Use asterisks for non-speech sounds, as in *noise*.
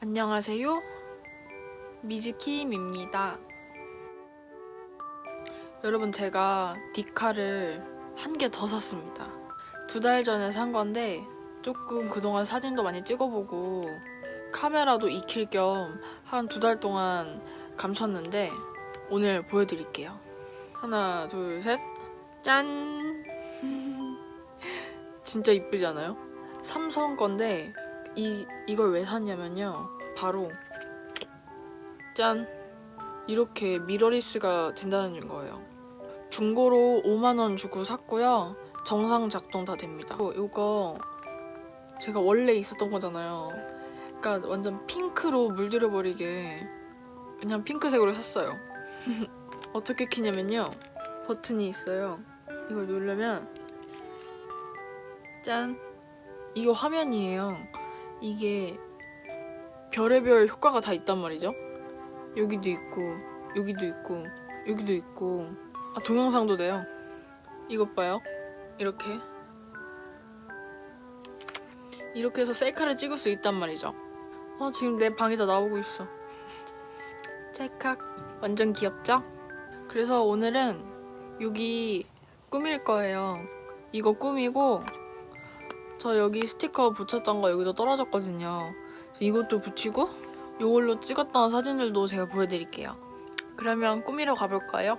안녕하세요. 미즈키임입니다. 여러분, 제가 디카를 한 개 더 샀습니다. 두 달 전에 산 건데, 조금 그동안 사진도 많이 찍어보고, 카메라도 익힐 겸 한 두 달 동안 감췄는데, 오늘 보여드릴게요. 하나, 둘, 셋. 짠! *laughs* 진짜 이쁘지 않아요? 삼성 건데, 이, 이걸 왜 샀냐면요. 바로 짠 이렇게 미러리스가 된다는 거예요. 중고로 5만 원 주고 샀고요. 정상 작동 다 됩니다. 어, 이거 제가 원래 있었던 거잖아요. 그러니까 완전 핑크로 물들여 버리게 그냥 핑크색으로 샀어요. *laughs* 어떻게 키냐면요. 버튼이 있어요. 이걸 누르면 짠 이거 화면이에요. 이게 별의별 효과가 다 있단 말이죠. 여기도 있고, 여기도 있고, 여기도 있고. 아, 동영상도 돼요. 이것 봐요. 이렇게. 이렇게 해서 셀카를 찍을 수 있단 말이죠. 어, 지금 내 방에다 나오고 있어. 찰칵. 완전 귀엽죠? 그래서 오늘은 여기 꾸밀 거예요. 이거 꾸미고, 저 여기 스티커 붙였던 거 여기도 떨어졌거든요. 이것도 붙이고 이걸로 찍었던 사진들도 제가 보여드릴게요. 그러면 꾸미러 가볼까요?